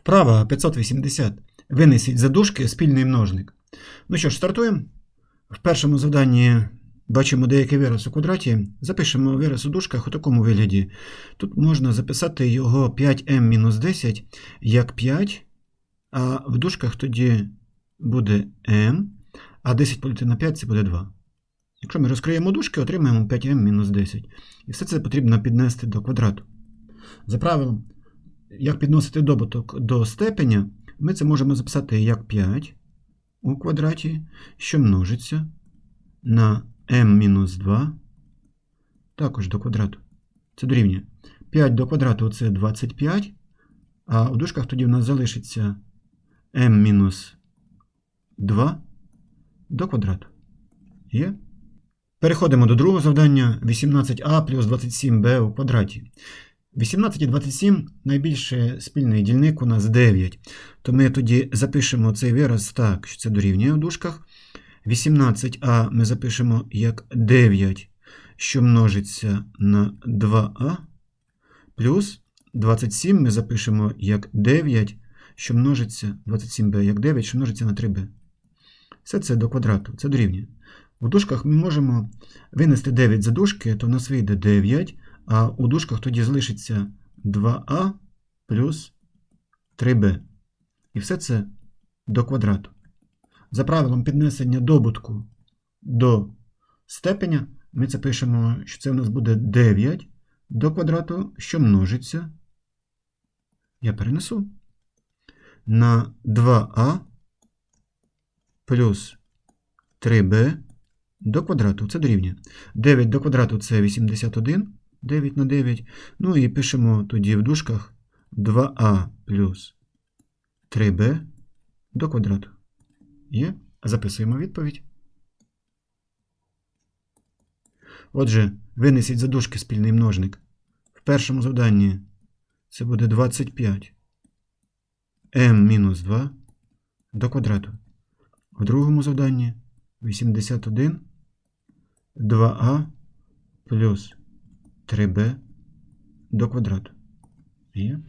Вправа 580. Винесіть за дужки спільний множник. Ну що ж, стартуємо. В першому завданні бачимо деякий вираз у квадраті. Запишемо вираз у дужках у такому вигляді. Тут можна записати його 5m-10 як 5, а в дужках тоді буде m, а 10 поділити на 5 це буде 2. Якщо ми розкриємо дужки, отримаємо 5m-10. І все це потрібно піднести до квадрату. За правилом, як підносити добуток до степеня, ми це можемо записати як 5 у квадраті, що множиться на m-2 також до квадрату. Це дорівнює. 5 до квадрату це 25, а в дужках тоді в нас залишиться m-2 до квадрату. Є? Переходимо до другого завдання 18а плюс 27b у квадраті. 18 і 27 найбільший спільний дільник у нас 9. То ми тоді запишемо цей вираз так, що це дорівнює в дужках. 18а ми запишемо як 9, що множиться на 2а, плюс 27 ми запишемо як 9, що множиться 27b, як 9, що множиться на 3b. Все це до квадрату, це дорівнює. В дужках ми можемо винести 9 за дужки, то в нас вийде 9, а у дужках тоді залишиться 2а плюс 3b. І все це до квадрату. За правилом піднесення добутку до степеня, ми це пишемо, що це у нас буде 9 до квадрату, що множиться. Я перенесу на 2а плюс 3b до квадрату. Це дорівнює. 9 до квадрату це 81, 9 на 9. Ну і пишемо тоді в дужках 2а плюс 3b до квадрату. Є? Записуємо відповідь. Отже, винесіть за дужки спільний множник. В першому завданні це буде 25 m-2 до квадрату. В другому завданні 81 2а плюс 3b до квадрату. Є?